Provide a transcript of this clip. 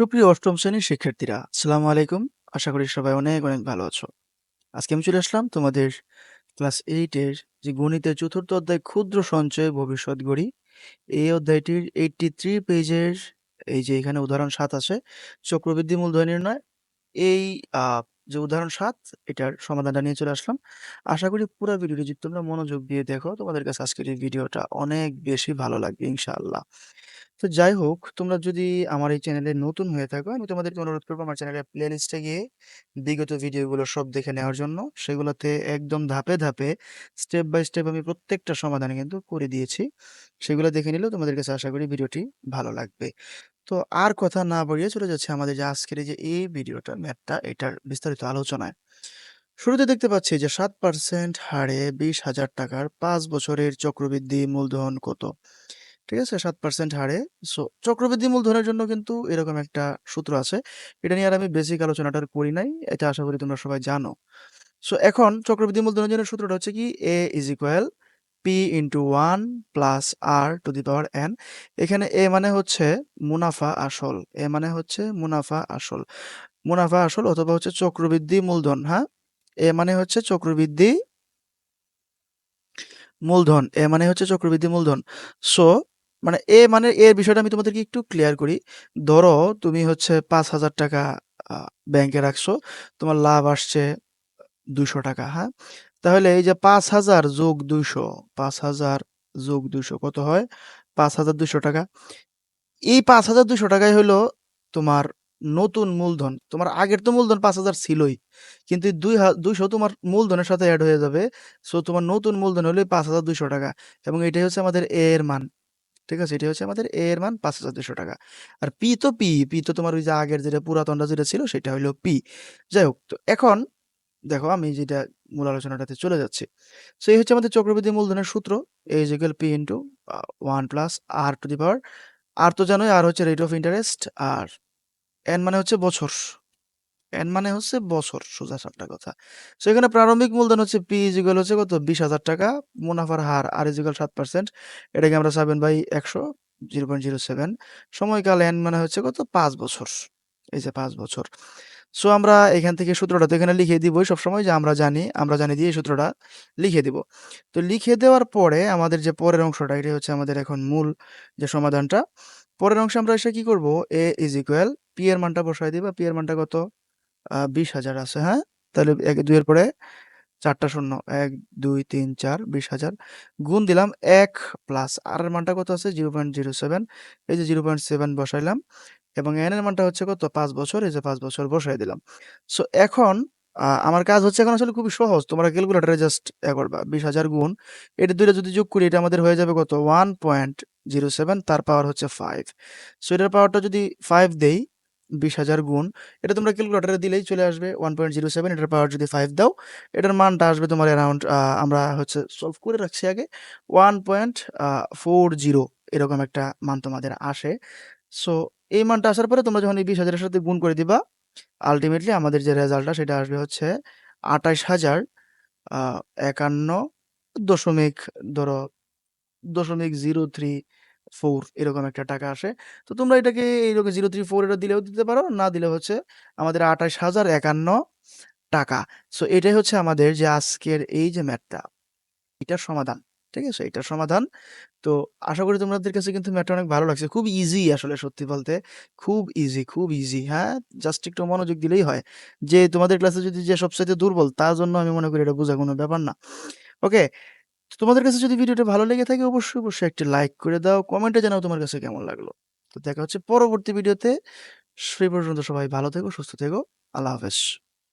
সুপ্রিয় অষ্টম শ্রেণির শিক্ষার্থীরা, আসসালামু আলাইকুম। আশা করি সবাই অনেক অনেক ভালো আছো। আজকে আমি চলে আসলাম তোমাদের ক্লাস এইটের যে গণিতের চতুর্থ অধ্যায় ক্ষুদ্র সঞ্চয় ভবিষ্যৎ গড়ি। এই অধ্যায়টির এইটটি থ্রি পেজের এই যে এখানে উদাহরণ সাত আছে, চক্রবৃদ্ধি মূলধন নির্ণয়। এই যে উদাহরণ সাত, এটার সমাধানটা নিয়ে চলে আসলাম। আশা করি পুরো ভিডিওটি যদি তোমরা মনোযোগ দিয়ে দেখো, তোমাদের কাছে আজকের এই ভিডিওটা অনেক বেশি ভালো লাগবে, ইনশাআল্লাহ। তো যাই হোক, তোমরা যদি আমার এই চ্যানেলে নতুন হয়ে থাকো, আমি তোমাদেরকে অনুরোধ করব আমার চ্যানেলের প্লেলিস্টে গিয়ে বিগত ভিডিওগুলো সব দেখে নেওয়ার জন্য। সেগুলোতে একদম ধাপে, ধাপে স্টেপ বাই স্টেপ আমি প্রত্যেকটা সমাধান কিন্তু করে দিয়েছি। সেগুলো দেখে নিলেও তোমাদের কাছে আশা করি ভিডিওটি ভালো লাগবে। তো আর কথা না বাড়িয়ে চলে যাচ্ছে আমাদের যে আজকের এই যে এই ভিডিওটা ম্যাথটা এটার বিস্তারিত আলোচনায়। শুরুতে দেখতে পাচ্ছি যে 7% হারে 20,000 টাকার 5 বছরের চক্রবৃদ্ধি মূলধন কত? ঠিক আছে? সাত পার্সেন্ট হারে সো চক্রবৃদ্ধি মূলধনের জন্য কিন্তু এরকম একটা সূত্র আছে। এটা নিয়ে আর আমি বেসিক আলোচনাটা করি নাই। এটা আশা করি তোমরা সবাই জানো। সো এখন চক্রবৃদ্ধি মূলধনের জন্য সূত্রটা হচ্ছে কি A is equal P into 1 plus R to the power N এখানে এ মানে হচ্ছে মুনাফা আসল। এ মানে হচ্ছে মুনাফা আসল। মুনাফা আসল অথবা হচ্ছে চক্রবৃদ্ধি মূলধন, হ্যাঁ? এ মানে হচ্ছে চক্রবৃদ্ধি মূলধন। এ মানে হচ্ছে চক্রবৃদ্ধি মূলধন। সো মানে এ মানে এর বিষয়টা আমি তোমাদেরকে একটু ক্লিয়ার করি। ধরো তুমি হচ্ছে ৫,০০০ টাকা আ ব্যাংকে রাখছো। তোমার লাভ আসছে ৳২০০ হ্যাঁ? তাহলে এই যে ৫,০০০ যোগ ২০০, ৫,০০০ যোগ ২০০ কত হয়? ৳৫,২০০ এই ৳৫,২০০ টাকাই হইল তোমার নতুন মূলধন। তোমার আগের তো মূলধন ৫,০০০ ছিলই। কিন্তু এই দুই হা ২০০ তোমার মূলধনের সাথে এড হয়ে যাবে। সো তোমার নতুন মূলধন হলো ৳৫,২০০ এবং এটাই হচ্ছে আমাদের A এর মান। ঠিক আছে? এটাই হচ্ছে আমাদের A এর মান ৳৫,২০০ আর পি তো পি পি তো তোমার ওই যে আগের যেটা পুরাতনটা যেটা ছিল সেটা হইল পি যাই হোক, তো এখন দেখো আমি যেটা মূল আলোচনাটাতে চলে যাচ্ছি। সো এই হচ্ছে আমাদের চক্রবৃদ্ধি মূলধনের সূত্র A is equal P into a 1 plus R to the power R তো জানোই আর হচ্ছে রেট অফ ইন্টারেস্ট আর এন মানে হচ্ছে বছর। N মানে হচ্ছে বছর সোজা সাপটা কথা। সো এখানে প্রারম্ভিক মূলধন হচ্ছে পি equal হচ্ছে কত? ৳২০,০০০ মুনাফার হার আর is equal 7% এটাকে আমরা 7/100 0.07 সময়কাল এন মানে হচ্ছে কত? পাঁচ বছর। এই যে পাঁচ বছর। সো আমরা এখান থেকে সূত্রটা তো এখানে লিখে দিবই সবসময় যে আমরা জানি, আমরা জানি দিয়ে এই সূত্রটা লিখে দিব। তো লিখে দেওয়ার পরে আমাদের যে পরের অংশটা এটা হচ্ছে আমাদের এখন মূল যে সমাধানটা। পরের অংশে আমরা এসে কি করব? এ ইজ equal পি এর মানটা বসায় দিবা। P এর মানটা কত? আ ২০,০০০ আছে, হ্যাঁ? তাহলে ১ ২ এর পরে ৪ টা শূন্য ১ ২ ৩ ৪ ২০,০০০ গুণ দিলাম এক প্লাস R এর মানটা কত আছে? 0.07 এই যে 0.7 বসাইলাম এবং N এর মানটা হচ্ছে কত? পাঁচ বছর এই যে পাঁচ বছর বসায় দিলাম। সো এখন আমার কাজ হচ্ছে এখন আসলে খুবই সহজ। তোমরা ক্যালকুলেটরে জাস্ট ইয়া করবা ২০,০০০ গুণ এটা দুইটা যদি যোগ করি এটা আমাদের হয়ে যাবে কত? 1.07 তার পাওয়ার হচ্ছে ফাইভ সো এটার পাওয়ারটা যদি ফাইভ দেই ২০,০০০ গুণ। এটা তোমরা ক্যালকুলেটরে দিলেই চলে আসবে। 1.07 এটার পাওয়ার যদি ফাইভ দাও এটার মানটা আসবে তোমার অ্যারাউন্ড আমরা হচ্ছে সলভ করে রাখছি আগে। 1.40 এরকম একটা মান তোমাদের আসে। সো এই মানটা আসার পরে তোমরা যখন এই বিশ হাজারের সাথে গুণ করে দিবা আল্টিমেটলি আমাদের যে রেজাল্টটা সেটা আসবে হচ্ছে ২৮,০০০ আ ৫১ দশমিক ধরো দশমিক 034 এরকম একটা টাকা আসে। তো তোমরা এটাকে এইরকম 034 এটা দিলেও দিতে পারো, না দিলে হচ্ছে আমাদের ২৮,০৫১ টাকা। সো এটাই হচ্ছে আমাদের যে আজকের এই যে ম্যাথটা এটার সমাধান। ঠিক আছে? এটার সমাধান। তো আশা করি তোমাদের কাছে কিন্তু ম্যাথটা অনেক ভালো লাগছে। খুব ইজি আসলে সত্যি বলতে। খুব ইজি, খুব ইজি, হ্যাঁ? জাস্ট একটু মনোযোগ দিলেই হয়। যে তোমাদের ক্লাসে যদি যে সবচাইতে দুর্বল তার জন্য আমি মনে করি এটা বোঝা কোনো ব্যাপার না। ওকে? তো তোমাদের কাছে যদি ভিডিওটা ভালো লেগে থাকে অবশ্যই, অবশ্যই একটি লাইক করে দাও। কমেন্টে জানাও তোমার কাছে কেমন লাগল। তো দেখা হচ্ছে পরবর্তী ভিডিওতে। সেই পর্যন্ত সবাই ভালো থেকো, সুস্থ থেকো। আল্লাহ হাফেজ।